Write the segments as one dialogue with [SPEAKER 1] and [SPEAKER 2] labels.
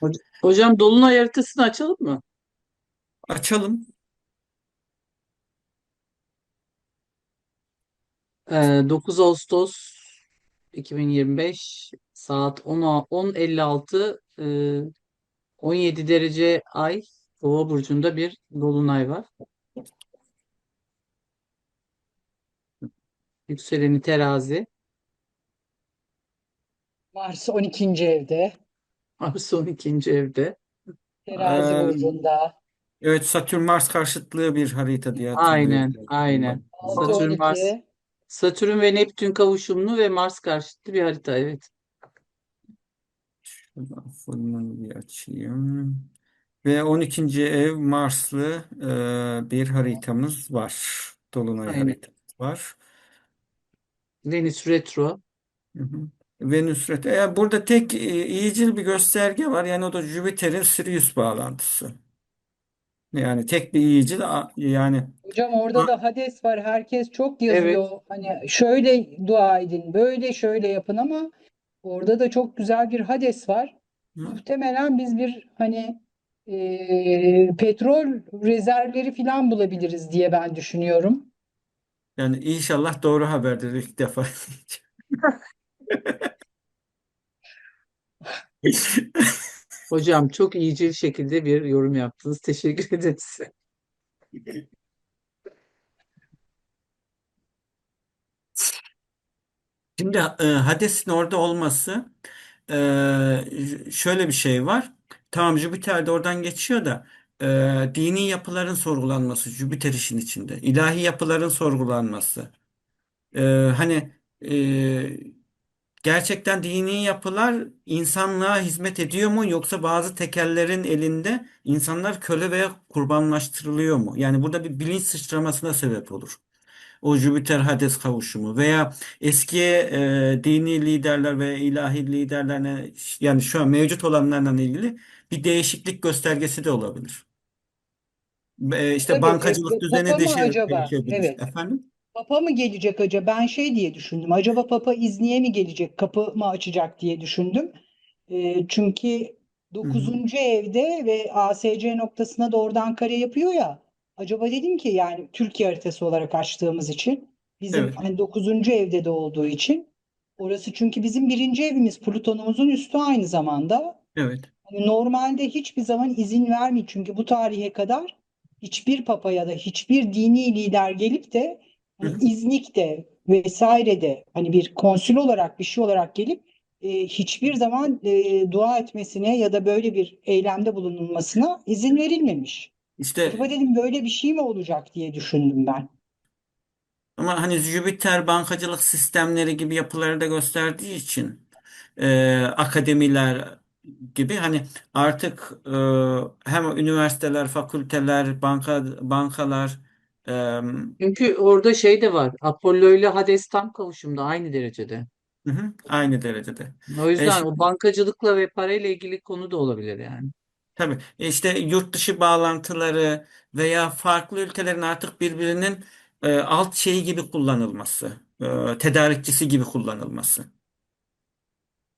[SPEAKER 1] Hoc- Hocam dolunay haritasını açalım mı?
[SPEAKER 2] Açalım.
[SPEAKER 1] Ee, 9 Ağustos 2025 saat 10'a 10.56 e, 17 derece ay Kova burcunda bir dolunay var. Yükseleni terazi.
[SPEAKER 3] Mars 12. evde.
[SPEAKER 1] Mars 12. evde.
[SPEAKER 3] Terazi
[SPEAKER 2] Ee,
[SPEAKER 3] burcunda.
[SPEAKER 2] evet Satürn Mars karşıtlığı bir harita diye
[SPEAKER 1] Aynen,
[SPEAKER 2] hatırlıyorum.
[SPEAKER 1] aynen.
[SPEAKER 3] 6
[SPEAKER 1] Satürn Mars
[SPEAKER 3] 12.
[SPEAKER 1] Satürn ve Neptün kavuşumlu ve Mars karşıtlı bir harita evet.
[SPEAKER 2] Şuradan formunu bir açayım. Ve 12. ev Marslı e, bir haritamız var. Dolunay
[SPEAKER 1] Aynen.
[SPEAKER 2] haritamız var.
[SPEAKER 1] Venüs retro.
[SPEAKER 2] Hı hı. Venüs retro. E, burada tek e, iyicil bir gösterge var. Yani o da Jüpiter'in Sirius bağlantısı. Yani tek bir iyicil a- yani
[SPEAKER 3] Hocam orada da Hades var. Herkes çok
[SPEAKER 1] Evet.
[SPEAKER 3] yazıyor. Hani şöyle dua edin, böyle şöyle yapın ama orada da çok güzel bir Hades var.
[SPEAKER 2] Hı?
[SPEAKER 3] Muhtemelen biz bir hani e, petrol rezervleri falan bulabiliriz diye ben düşünüyorum.
[SPEAKER 2] yani inşallah doğru haberdir ilk defa.
[SPEAKER 1] Hocam çok iyice bir şekilde bir yorum yaptınız. Teşekkür ederiz.
[SPEAKER 2] Şimdi e, Hades'in orada olması e, şöyle bir şey var. Tamam Jüpiter de oradan geçiyor da e, dini yapıların sorgulanması Jüpiter işin içinde. İlahi yapıların sorgulanması. E, hani e, gerçekten dini yapılar insanlığa hizmet ediyor mu yoksa bazı tekellerin elinde insanlar köle veya kurbanlaştırılıyor mu? Yani burada bir bilinç sıçramasına sebep olur. O Jüpiter Hades kavuşumu veya eski e, dini liderler ve ilahi liderlerine yani şu an mevcut olanlarla ilgili bir değişiklik göstergesi de olabilir. E, işte
[SPEAKER 3] Tabii
[SPEAKER 2] bankacılık
[SPEAKER 3] e,
[SPEAKER 2] düzeni
[SPEAKER 3] mı
[SPEAKER 2] değişe-
[SPEAKER 3] acaba? Evet.
[SPEAKER 2] Efendim?
[SPEAKER 3] Papa mı gelecek acaba? Ben şey diye düşündüm. Acaba Papa İzni'ye mi gelecek? Kapı mı açacak diye düşündüm. E, çünkü
[SPEAKER 2] Hı hı.
[SPEAKER 3] 9. evde ve ASC noktasına doğrudan kare yapıyor ya. Acaba dedim ki yani Türkiye haritası olarak açtığımız için bizim
[SPEAKER 2] Evet.
[SPEAKER 3] hani 9. evde de olduğu için orası çünkü bizim birinci evimiz Plüton'umuzun üstü aynı zamanda.
[SPEAKER 2] Evet.
[SPEAKER 3] Hani Normalde hiçbir zaman izin vermiyor çünkü bu tarihe kadar hiçbir papa ya da hiçbir dini lider gelip de
[SPEAKER 2] Hı
[SPEAKER 3] hani. İznik'te vesaire de hani bir konsül olarak bir şey olarak gelip e, hiçbir zaman e, dua etmesine ya da böyle bir eylemde bulunulmasına izin verilmemiş.
[SPEAKER 2] İşte
[SPEAKER 3] Acaba dedim böyle bir şey mi olacak diye düşündüm ben.
[SPEAKER 2] ama hani Jüpiter bankacılık sistemleri gibi yapıları da gösterdiği için e, akademiler gibi hani artık e, hem üniversiteler, fakülteler, banka bankalar e,
[SPEAKER 1] Çünkü orada şey de var. Apollo ile Hades tam kavuşumda aynı derecede.
[SPEAKER 2] Hı hı, aynı derecede.
[SPEAKER 1] O
[SPEAKER 2] E,
[SPEAKER 1] yüzden o bankacılıkla ve parayla ilgili konu da olabilir yani.
[SPEAKER 2] tabii e, işte yurt dışı bağlantıları veya farklı ülkelerin artık birbirinin e, alt şeyi gibi kullanılması, e, tedarikçisi gibi kullanılması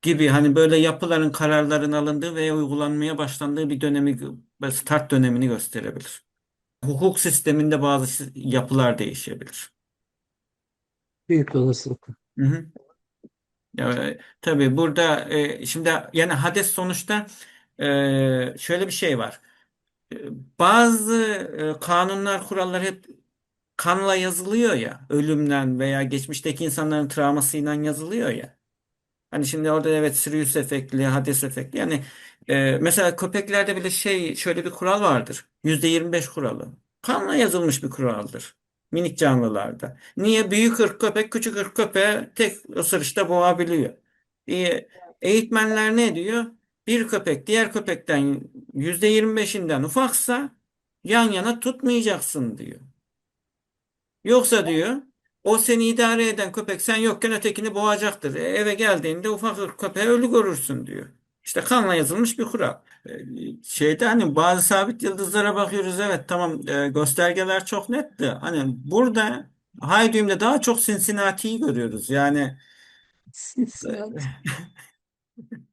[SPEAKER 2] gibi hani böyle yapıların kararların alındığı ve uygulanmaya başlandığı bir dönemi start dönemini gösterebilir. Hukuk sisteminde bazı yapılar değişebilir.
[SPEAKER 1] Büyük olasılık.
[SPEAKER 2] Hı hı. Ya, tabii burada e, şimdi yani Hades sonuçta e, şöyle bir şey var. E, Bazı e, kanunlar, kurallar hep kanla yazılıyor ya. Ölümden veya geçmişteki insanların travmasıyla yazılıyor ya. Hani şimdi orada evet Sirius efektli, Hades efektli. Yani e, mesela köpeklerde bile şey şöyle bir kural vardır. %25 kuralı. Kanla yazılmış bir kuraldır. Minik canlılarda. Niye? Büyük ırk köpek küçük ırk köpeğe tek ısırışta boğabiliyor. E, eğitmenler ne diyor? Bir köpek diğer köpekten %25'inden ufaksa yan yana tutmayacaksın diyor. Yoksa diyor o seni idare eden köpek sen yokken ötekini boğacaktır. E, eve geldiğinde ufak köpeği ölü görürsün diyor. İşte kanla yazılmış bir kural. E, Şeyde hani bazı sabit yıldızlara bakıyoruz evet tamam e, göstergeler çok netti. Hani burada Haydium'da daha çok Cincinnati'yi görüyoruz. Yani.